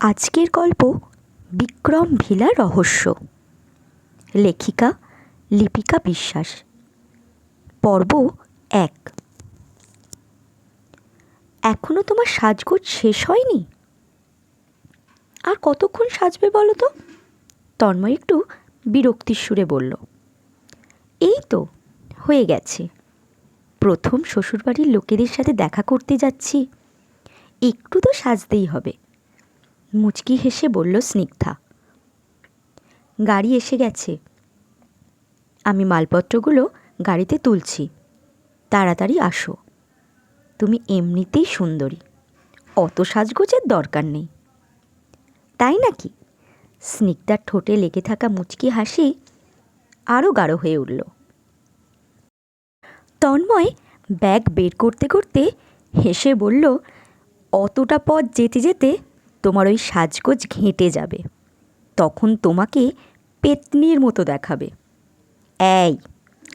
আজকের গল্প বিক্রম ভিলা রহস্য। লেখিকা লিপিকা বিশ্বাস। পর্ব এক। এখনও তোমার সাজগোজ শেষ হয়নি? আর কতক্ষণ সাজবে বলো তো? তন্ময় একটু বিরক্তির সুরে বলল, এই তো, হয়ে গেছে। প্রথম শ্বশুরবাড়ির লোকেদের সাথে দেখা করতে যাচ্ছি। একটু তো সাজতেই হবে। মুচকি হেসে বলল স্নিগ্ধা। গাড়ি এসে গেছে। আমি মালপত্রগুলো গাড়িতে তুলছি। তাড়াতাড়ি আসো। তুমি এমনিতেই সুন্দরী। অত সাজগোজের দরকার নেই। তাই নাকি? স্নিগ্ধার ঠোঁটে লেগে থাকা মুচকি হাসি আরও গাঢ় হয়ে উঠল। তন্ময় ব্যাগ বের করতে করতে হেসে বলল, অতটা পথ যেতে যেতে তোমার ওই সাজগোজ ঘেঁটে যাবে। তখন তোমাকে পেতনির মতো দেখাবে। এই,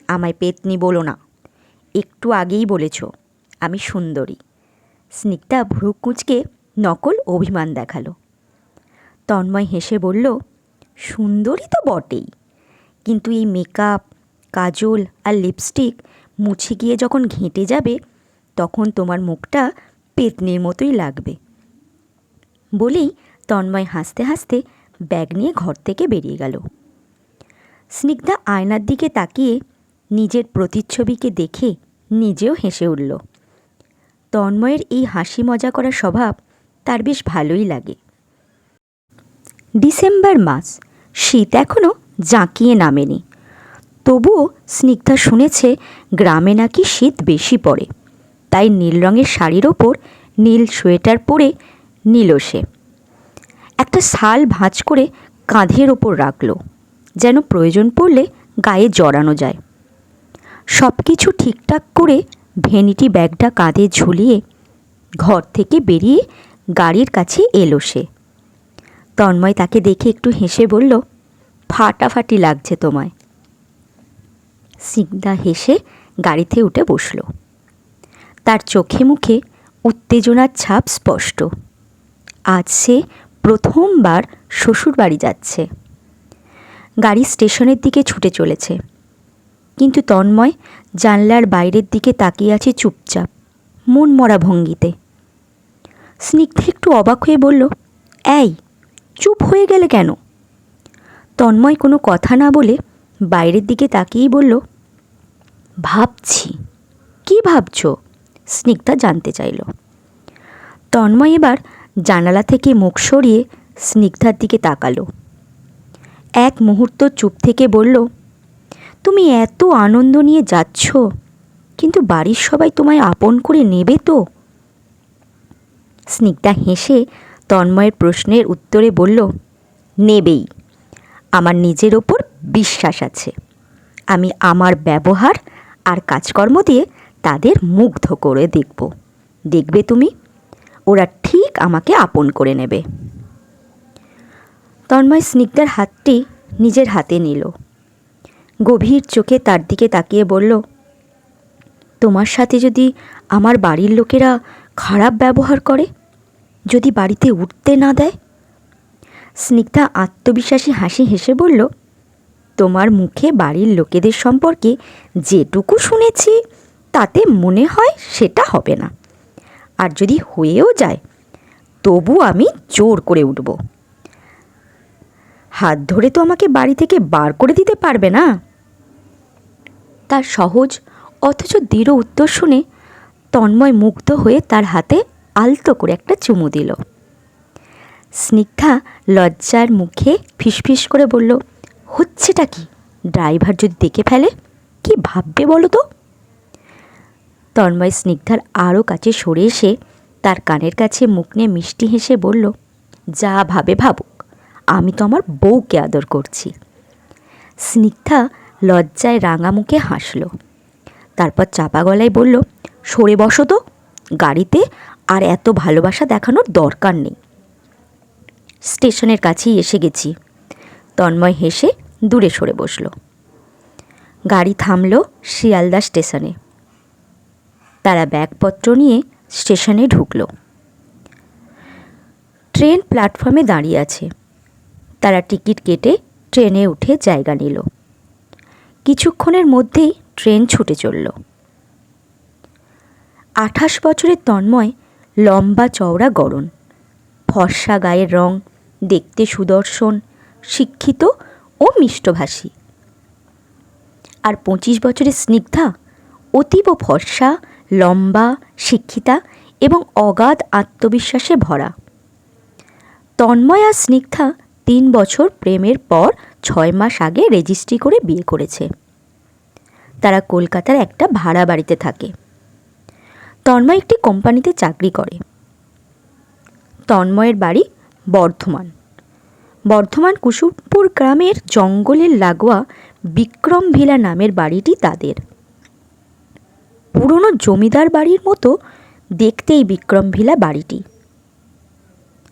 আমায় পেতনি বলো না। একটু আগেই বলেছ, আমি সুন্দরী। স্নিগ্ধা ভ্রু কুঁচকে নকল অভিমান দেখাল। তন্ময় হেসে বলল, সুন্দরী তো বটেই। কিন্তু এই মেকআপ, কাজল আর লিপস্টিক মুছে গিয়ে যখন ঘেঁটে যাবে, তখন তোমার মুখটা পেতনির মতোই লাগবে। বলেই তন্ময় হাসতে হাসতে ব্যাগ নিয়ে ঘর থেকে বেরিয়ে গেল। স্নিগ্ধা আয়নার দিকে তাকিয়ে নিজের প্রতিচ্ছবিকে দেখে নিজেও হেসে উঠল। তন্ময়ের এই হাসি মজা করা স্বভাব তার বেশ ভালোই লাগে। ডিসেম্বর মাস, শীত এখনও জাঁকিয়ে নামেনি। তবুও স্নিগ্ধা শুনেছে গ্রামে নাকি শীত বেশি পড়ে। তাই নীল রঙের শাড়ির ওপর নীল সোয়েটার পরে নিল সে। একটা শাল ভাঁজ করে কাঁধের ওপর রাখল, যেন প্রয়োজন পড়লে গায়ে জড়ানো যায়। সব কিছু ঠিকঠাক করে ভেনিটি ব্যাগটা কাঁধে ঝুলিয়ে ঘর থেকে বেরিয়ে গাড়ির কাছে এলো সে। তন্ময় তাকে দেখে একটু হেসে বলল, ফাটাফাটি লাগছে তোমায়। সিগদা হেসে গাড়িতে উঠে বসল। তার চোখে মুখে উত্তেজনার ছাপ স্পষ্ট। আজ সে প্রথমবার শ্বশুরবাড়ি যাচ্ছে। গাড়ি স্টেশনের দিকে ছুটে চলেছে। কিন্তু তন্ময় জানলার বাইরের দিকে তাকিয়ে আছে চুপচাপ মন মরা ভঙ্গিতে। স্নিগ্ধা একটু অবাক হয়ে বলল, এই, চুপ হয়ে গেলে কেন? তন্ময় কোনো কথা না বলে বাইরের দিকে তাকিয়েই বলল, ভাবছি। কি ভাবছ? স্নিগ্ধা জানতে চাইল। তন্ময় এবার জানালা থেকে মুখ সরিয়ে স্নিগ্ধার দিকে তাকালো। এক মুহূর্ত চুপ থেকে বলল, তুমি এত আনন্দ নিয়ে যাচ্ছ, কিন্তু বাড়ির সবাই তোমায় আপন করে নেবে তো? স্নিগ্ধা হেসে তন্ময়ের প্রশ্নের উত্তরে বলল, নেবেই। আমার নিজের ওপর বিশ্বাস আছে। আমি আমার ব্যবহার আর কাজকর্ম দিয়ে তাদের মুগ্ধ করে দেখব। দেখবে তুমি? ওরা ঠিক আমাকে আপন করে নেবে। তন্ময় স্নিগ্ধার হাতটি নিজের হাতে নিল। গভীর চোখে তার দিকে তাকিয়ে বলল, তোমার সাথে যদি আমার বাড়ির লোকেরা খারাপ ব্যবহার করে, যদি বাড়িতে উঠতে না দেয়? স্নিগ্ধা আত্মবিশ্বাসী হাসি হেসে বলল, তোমার মুখে বাড়ির লোকেদের সম্পর্কে যেটুকু শুনেছি, তাতে মনে হয় সেটা হবে না। আর যদি হয়েও যায়, তবু আমি জোর করে উঠব। হাত ধরে তো আমাকে বাড়ি থেকে বার করে দিতে পারবে না? তার সহজ অথচ দৃঢ় উত্তর শুনে তন্ময় মুগ্ধ হয়ে তার হাতে আলতো করে একটা চুমু দিল। স্নিগ্ধা লজ্জার মুখে ফিসফিস করে বলল, হচ্ছেটা কি? ড্রাইভার যদি দেখে ফেলে, কি ভাববে বলো তো? তন্ময় স্নিগ্ধার আরও কাছে সরে এসে তার কানের কাছে মুখ নিয়ে মিষ্টি হেসে বলল, যা ভাবে ভাবুক, আমি তো আমার বউকে আদর করছি। স্নিগ্ধা লজ্জায় রাঙা মুখে হাসল। তারপর চাপা গলায় বলল, সরে বসো তো, গাড়িতে আর এত ভালোবাসা দেখানোর দরকার নেই। স্টেশনের কাছেই এসে গেছি। তন্ময় হেসে দূরে সরে বসল। গাড়ি থামল শিয়ালদা স্টেশনে। তারা ব্যাগপত্র নিয়ে স্টেশনে ঢুকল। ট্রেন প্ল্যাটফর্মে দাঁড়িয়ে আছে। তারা টিকিট কেটে ট্রেনে উঠে জায়গা নিল। কিছুক্ষণের মধ্যেই ট্রেন ছুটে চলল। আঠাশ বছরের তন্ময়, লম্বা চওড়া গড়ন ফর্সা গায়ের রং, দেখতে সুদর্শন, শিক্ষিত ও মিষ্টভাষী। আর পঁচিশ বছরের স্নিগ্ধা, অতীব ফর্সা লম্বা, শিক্ষিতা এবং অগাধ আত্মবিশ্বাসে ভরা। তন্ময় আর স্নিগ্ধা তিন বছর প্রেমের পর ছয় মাস আগে রেজিস্ট্রি করে বিয়ে করেছে। তারা কলকাতার একটা ভাড়া বাড়িতে থাকে। তন্ময় একটি কোম্পানিতে চাকরি করে। তন্ময়ের বাড়ি বর্ধমান। বর্ধমান কুসুমপুর গ্রামের জঙ্গলের লাগোয়া বিক্রম ভিলা নামের বাড়িটি তাদের। পুরনো জমিদার বাড়ির মতো দেখতেই বিক্রম ভিলা বাড়িটি।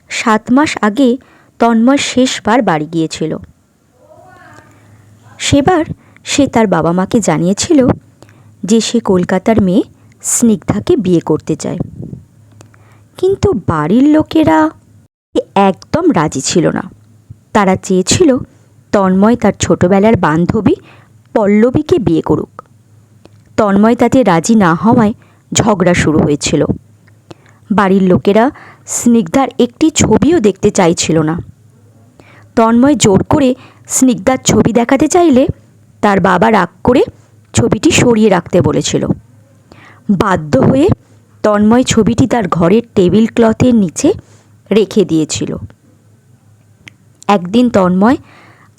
সাত মাস আগে তন্ময় শেষবার বাড়ি গিয়েছিল। সেবার সে তার বাবা মাকে জানিয়েছিল যে সে কলকাতার মেয়ে স্নিগ্ধাকে বিয়ে করতে চায়। কিন্তু বাড়ির লোকেরা একদম রাজি ছিল না। তারা চেয়েছিল তন্ময় তার ছোটবেলার বান্ধবী পল্লবীকে বিয়ে করুক। তন্ময় তাতে রাজি না হওয়ায় ঝগড়া শুরু হয়েছিল। বাড়ির লোকেরা স্নিগ্ধার একটি ছবিও দেখতে চাইছিল না। তন্ময় জোর করে স্নিগ্ধার ছবি দেখাতে চাইলে তার বাবা রাগ করে ছবিটি সরিয়ে রাখতে বলেছিল। বাধ্য হয়ে তন্ময় ছবিটি তার ঘরের টেবিল ক্লথের নিচে রেখে দিয়েছিল। একদিন তন্ময়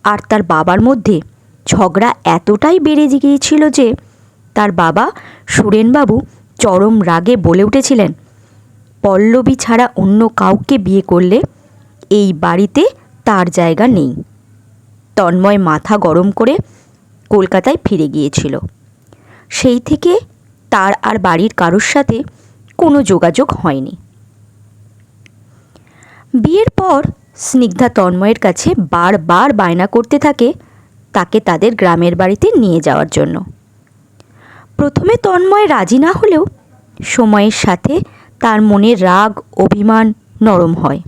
আর তার বাবার মধ্যে ঝগড়া এতটাই বেড়ে গিয়েছিল যে তার বাবা সুরেনবাবু চরম রাগে বলে উঠেছিলেন, পল্লবী ছাড়া অন্য কাউকে বিয়ে করলে এই বাড়িতে তার জায়গা নেই। তন্ময় মাথা গরম করে কলকাতায় ফিরে গিয়েছিল। সেই থেকে তার আর বাড়ির কারোর সাথে কোনো যোগাযোগ হয়নি। বিয়ের পর স্নিগ্ধা তন্ময়ের কাছে বারবার বায়না করতে থাকে তাকে তাদের গ্রামের বাড়িতে নিয়ে যাওয়ার জন্য। প্রথমে তন্ময় রাজি না হলেও সময়ের সাথে তার মনে রাগ, অভিমান নরম হয়।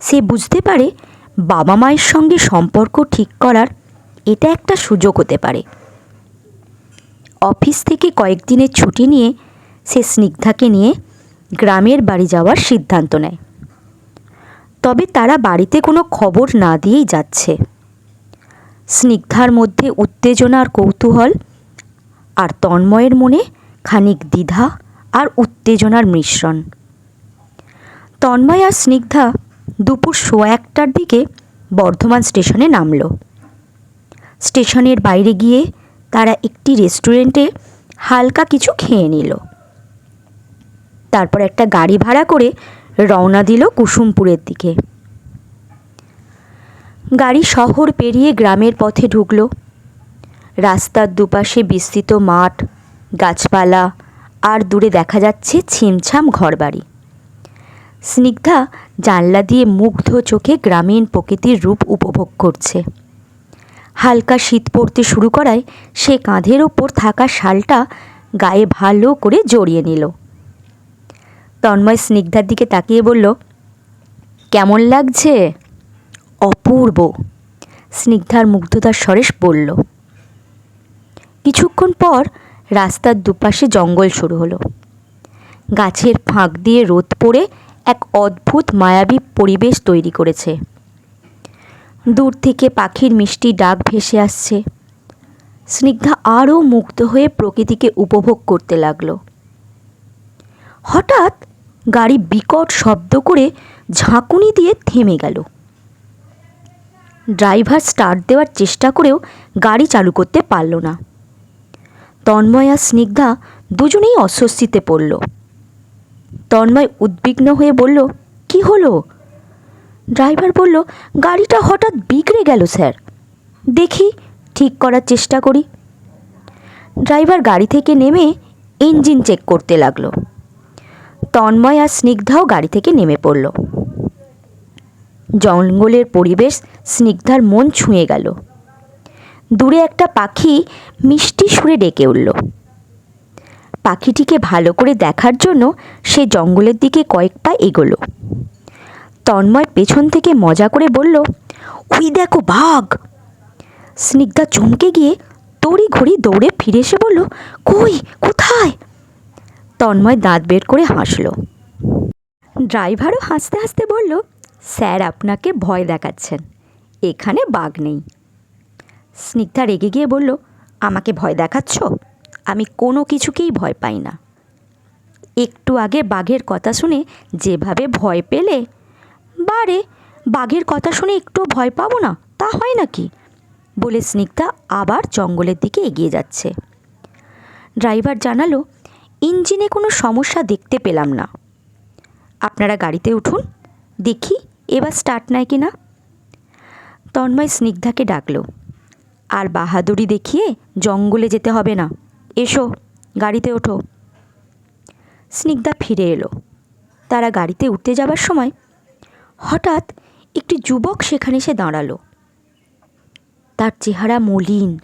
সে বুঝতে পারে বাবা মায়ের সঙ্গে সম্পর্ক ঠিক করার এটা একটা সুযোগ হতে পারে। অফিস থেকে কয়েকদিনের ছুটি নিয়ে সে স্নিগ্ধাকে নিয়ে গ্রামের বাড়ি যাওয়ার সিদ্ধান্ত নেয়। তবে তারা বাড়িতে কোনো খবর না দিয়েই যাচ্ছে। স্নিগ্ধার মধ্যে উত্তেজনা আর কৌতূহল আর তন্ময়ের মনে খানিক দ্বিধা আর উত্তেজনার মিশ্রণ। তন্ময় আর স্নিগ্ধা দুপুর সোয়া একটার দিকে বর্ধমান স্টেশনে নামল। স্টেশনের বাইরে গিয়ে তারা একটি রেস্টুরেন্টে হালকা কিছু খেয়ে নিল। তারপর একটা গাড়ি ভাড়া করে রওনা দিল কুসুমপুরের দিকে। গাড়ি শহর পেরিয়ে গ্রামের পথে ঢুকলো। রাস্তার দুপাশে বিস্তৃত মাঠ, গাছপালা, আর দূরে দেখা যাচ্ছে ছিমছাম ঘরবাড়ি। স্নিগ্ধা জানলা দিয়ে মুগ্ধ চোখে গ্রামীণ প্রকৃতির রূপ উপভোগ করছে। হালকা শীত পড়তে শুরু করায় সে কাঁধের ওপর থাকা শালটা গায়ে ভালো করে জড়িয়ে নিল। তন্ময় স্নিগ্ধার দিকে তাকিয়ে বলল, কেমন লাগছে? অপূর্ব। স্নিগ্ধার মুগ্ধতার স্বরেশ বলল কিছুক্ষণ পর রাস্তার দুপাশে জঙ্গল শুরু হলো। গাছের ফাঁক দিয়ে রোদ পড়ে এক অদ্ভুত মায়াবী পরিবেশ তৈরি করেছে। দূর থেকে পাখির মিষ্টি ডাক ভেসে আসছে। স্নিগ্ধা আরও মুগ্ধ হয়ে প্রকৃতিকে উপভোগ করতে লাগল। হঠাৎ গাড়ি বিকট শব্দ করে ঝাঁকুনি দিয়ে থেমে গেল। ড্রাইভার স্টার্ট দেওয়ার চেষ্টা করেও গাড়ি চালু করতে পারল না। তন্ময় আর স্নিগ্ধা দুজনেই অস্বস্তিতে পড়ল। তন্ময় উদ্বিগ্ন হয়ে বলল, কি হলো? ড্রাইভার বলল, গাড়িটা হঠাৎ বিগড়ে গেল, স্যার। দেখি, ঠিক করার চেষ্টা করি। ড্রাইভার গাড়ি থেকে নেমে ইঞ্জিন চেক করতে লাগল। তন্ময় আর স্নিগ্ধাও গাড়ি থেকে নেমে পড়ল। জঙ্গলের পরিবেশ স্নিগ্ধার মন ছুঁয়ে গেল। দূরে একটা পাখি মিষ্টি সুরে ডেকে উঠল। পাখিটিকে ভালো করে দেখার জন্য সে জঙ্গলের দিকে কয়েক পা এগোলো। তন্ময় পেছন থেকে মজা করে বলল, ওই দেখো বাঘ! স্নিগ্ধা চমকে গিয়ে তড়ি ঘড়ি দৌড়ে ফিরে এসে বলল, কই, কোথায়? তন্ময় দাঁত বের করে হাসল। ড্রাইভারও হাসতে হাসতে বলল, স্যার আপনাকে ভয় দেখাচ্ছেন। এখানে বাঘ নেই। স্নিগ্ধা রেগে গিয়ে বলল, আমাকে ভয় দেখাচ্ছ? আমি কোনো কিছুকেই ভয় পাই না। একটু আগে বাঘের কথা শুনে যেভাবে ভয় পেলে বারে বাঘের কথা শুনে একটু ভয় পাবো না, তা হয় নাকি? বলে স্নিগ্ধা আবার জঙ্গলের দিকে এগিয়ে যাচ্ছে। ড্রাইভার জানালো, ইঞ্জিনে কোনো সমস্যা দেখতে পেলাম না। আপনারা গাড়িতে উঠুন, দেখি এবার স্টার্ট নেয় কি না তন্ময় স্নিগ্ধাকে ডাকলো আর বাহাদুরি দেখিয়ে জঙ্গলে যেতে হবে না। এসো, গাড়িতে ওঠো। স্নিগ্ধা ফিরে এলো। তারা গাড়িতে উঠতে যাবার সময় হঠাৎ একটি যুবক সেখানে এসে দাঁড়াল। তার চেহারা মলিন,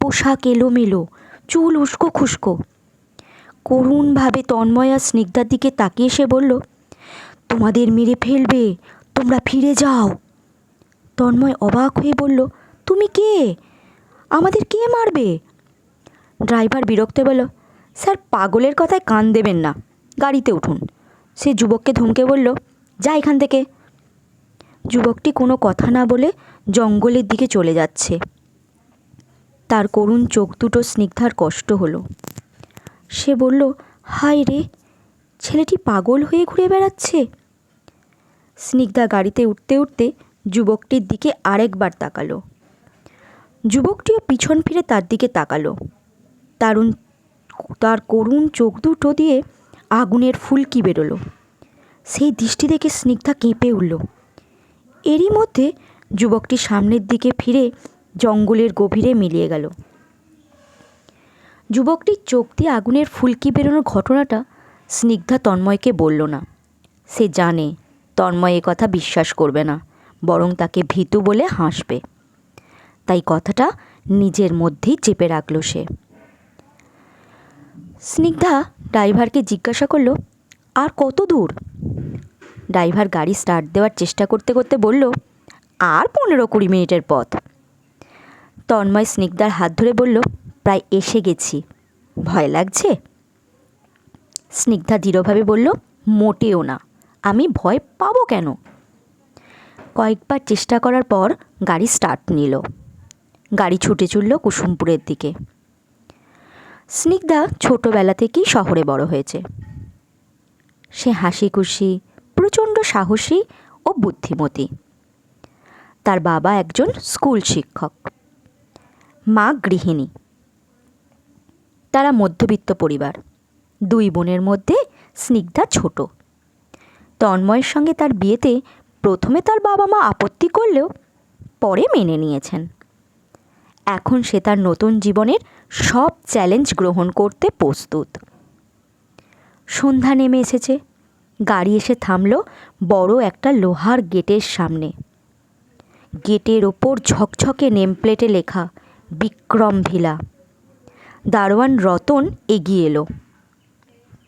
পোশাক এলোমেলো, চুল উস্কো খুস্কো করুণভাবে তন্ময় আর স্নিগ্ধার দিকে তাকিয়ে সে বলল, তোমাদের মেরে ফেলবে, তোমরা ফিরে যাও। তন্ময় অবাক হয়ে বলল, তুমি কে? আমাদের কে মারবে? ড্রাইভার বিরক্ত বলল, স্যার, পাগলের কথায় কান দেবেন না। গাড়িতে উঠুন। সে যুবককে ধমকে বলল, যা এখান থেকে। যুবকটি কোনো কথা না বলে জঙ্গলের দিকে চলে যাচ্ছে। তার করুণ চোখ দুটো স্নিগ্ধার কষ্ট হলো। সে বলল, হায় রে, ছেলেটি পাগল হয়ে ঘুরে বেড়াচ্ছে। স্নিগ্ধা গাড়িতে উঠতে উঠতে যুবকটির দিকে আরেকবার তাকালো। যুবকটিও পিছন ফিরে তার দিকে তাকালো। তারুণ তার করুণ চোখ দুটো দিয়ে আগুনের ফুলকি বেরোলো। সেই দৃষ্টি দেখে স্নিগ্ধা কেঁপে উঠল। এরই মধ্যে যুবকটি সামনের দিকে ফিরে জঙ্গলের গভীরে মিলিয়ে গেল। যুবকটির চোখ দিয়ে আগুনের ফুলকি বেরোনোর ঘটনাটা স্নিগ্ধা তন্ময়কে বলল না। সে জানে, তন্ময় কথা বিশ্বাস করবে না, বরং তাকে ভীতু বলে হাসবে। তাই কথাটা নিজের মধ্যেই চেপে রাখল সে। স্নিগ্ধা ড্রাইভারকে জিজ্ঞাসা করল, আর কত দূর? ড্রাইভার গাড়ি স্টার্ট দেওয়ার চেষ্টা করতে করতে বলল, আর পনেরো কুড়ি মিনিটের পথ। তন্ময় স্নিগ্ধার হাত ধরে বলল, প্রায় এসে গেছি। ভয় লাগছে? স্নিগ্ধা দৃঢ়ভাবে বলল, মোটেও না। আমি ভয় পাবো কেন? কয়েকবার চেষ্টা করার পর গাড়ি স্টার্ট নিল। গাড়ি ছুটে চলল কুসুমপুরের দিকে। স্নিগ্ধা ছোটোবেলা থেকেই শহরে বড় হয়েছে। সে হাসি খুশি প্রচণ্ড সাহসী ও বুদ্ধিমতী। তার বাবা একজন স্কুল শিক্ষক। মা গৃহিণী। তারা মধ্যবিত্ত পরিবার। দুই বোনের মধ্যে স্নিগ্ধা ছোট। তন্ময়ের সঙ্গে তার বিয়েতে প্রথমে তার বাবা মা আপত্তি করলেও পরে মেনে নিয়েছেন। এখন সে তার নতুন জীবনের সব চ্যালেঞ্জ গ্রহণ করতে প্রস্তুত। সন্ধ্যা নেমে এসেছে। গাড়ি এসে থামল বড় একটা লোহার গেটের সামনে। গেটের ওপর ঝকঝকে নেমপ্লেটে লেখা, বিক্রম ভিলা। দারোয়ান রতন এগিয়ে এলো।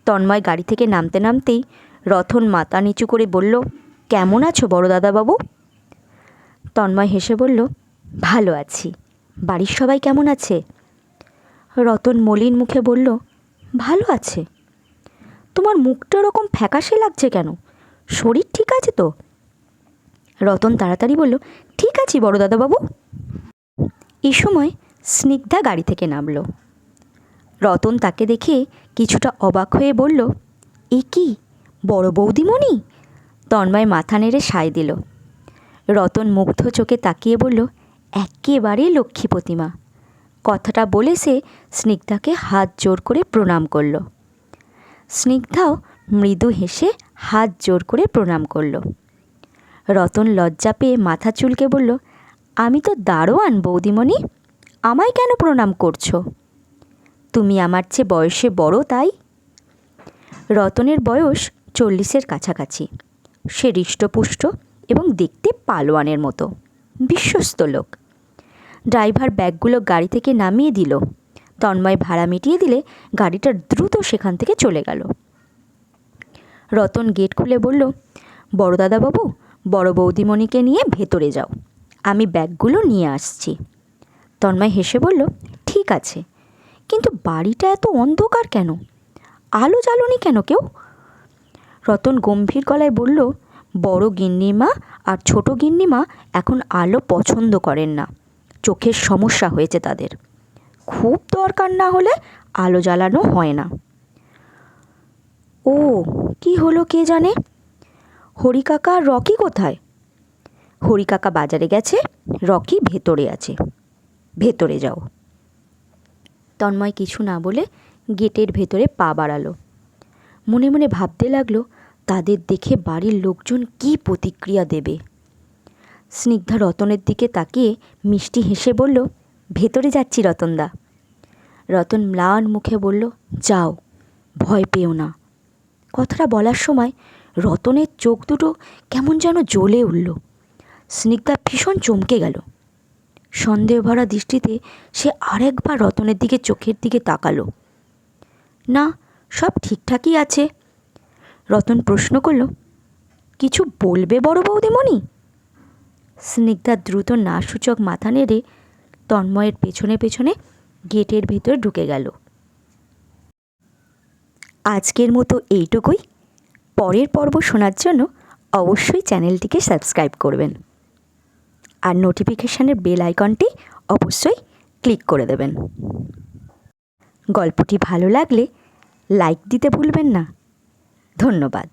তন্ময় গাড়ি থেকে নামতে নামতেই রতন মাথা নিচু করে বলল, কেমন আছো বড় দাদাবাবু? তন্ময় হেসে বলল, ভালো আছি। বাড়ির সবাই কেমন আছে? রতন মলিন মুখে বলল, ভালো আছে। তোমার মুখটা ওরকম ফ্যাকাশে লাগছে কেন? শরীর ঠিক আছে তো? রতন তাড়াতাড়ি বলল, ঠিক আছি বড় দাদাবাবু। এই সময় স্নিগ্ধা গাড়ি থেকে নামলো। রতন তাকে দেখে কিছুটা অবাক হয়ে বলল, এ কি, বড় বৌদিমণি? তন্ময় মাথা নেড়ে সায় দিল। রতন মুগ্ধ চোখে তাকিয়ে বলল একেবারে লক্ষ্মী প্রতিমা। কথাটা বলে সে স্নিগ্ধাকে হাত জোর করে প্রণাম করল। স্নিগ্ধাও মৃদু হেসে হাত জোর করে প্রণাম করল। রতন লজ্জা পেয়ে মাথা চুলকে বলল, আমি তো দারোয়ান বৌদিমণি, আমায় কেন প্রণাম করছ? তুমি আমার চেয়ে বয়সে বড় তাই? রতনের বয়স চল্লিশের কাছাকাছি। সে হৃষ্টপুষ্ট এবং দেখতে পালোয়ানের মতো। বিশ্বস্ত লোক। ড্রাইভার ব্যাগগুলো গাড়ি থেকে নামিয়ে দিল। তন্ময় ভাড়া মিটিয়ে দিলে গাড়িটা দ্রুত সেখান থেকে চলে গেল। রতন গেট খুলে বলল, বড় দাদাবাবু, বড় বৌদিমণিকে নিয়ে ভেতরে যাও। আমি ব্যাগগুলো নিয়ে আসছি। তন্ময় হেসে বলল, ঠিক আছে। কিন্তু বাড়িটা এত অন্ধকার কেন? আলো জ্বালনি কেন কেউ? রতন গম্ভীর গলায় বলল বড় গিন্নিমা আর ছোট গিন্নিমা এখন আলো পছন্দ করেন না। চোখের সমস্যা হয়েছে তাদের। খুব দরকার না হলে আলো জ্বালানো হয় না। ও, কি হলো কে জানে? হরিকাকা রকি কোথায়? হরিকাকা বাজারে গেছে, রকি ভেতরে আছে। ভেতরে যাও। তন্ময় কিছু না বলে গেটের ভেতরে পা বাড়ালো। মনে মনে ভাবতে লাগল তাদের দেখে বাড়ির লোকজন কী প্রতিক্রিয়া দেবে? স্নিগ্ধা রতনের দিকে তাকিয়ে মিষ্টি হেসে বলল, ভেতরে যাচ্ছি রতনদা রতন ম্লান মুখে বলল, যাও, ভয় পেও না। কথাটা বলার সময় রতনের চোখ দুটো কেমন যেন জ্বলে উঠল। স্নিগ্ধা ভীষণ চমকে গেল। সন্দেহ ভরা দৃষ্টিতে সে আরেকবার রতনের দিকে চোখের দিকে তাকালো। না, সব ঠিকঠাকই আছে। রতন প্রশ্ন করল, কিছু বলবে বড় বৌদিমণি? স্নিগ্ধা দ্রুত না সূচক মাথা নেড়ে তন্ময়ের পেছনে পেছনে গেটের ভেতর ঢুকে গেল। আজকের মতো এইটুকুই। পরের পর্ব শোনার জন্য অবশ্যই চ্যানেলটিকে সাবস্ক্রাইব করবেন। আর নোটিফিকেশানের বেল আইকনটি অবশ্যই ক্লিক করে দেবেন। গল্পটি ভালো লাগলে লাইক দিতে ভুলবেন না। ধন্যবাদ।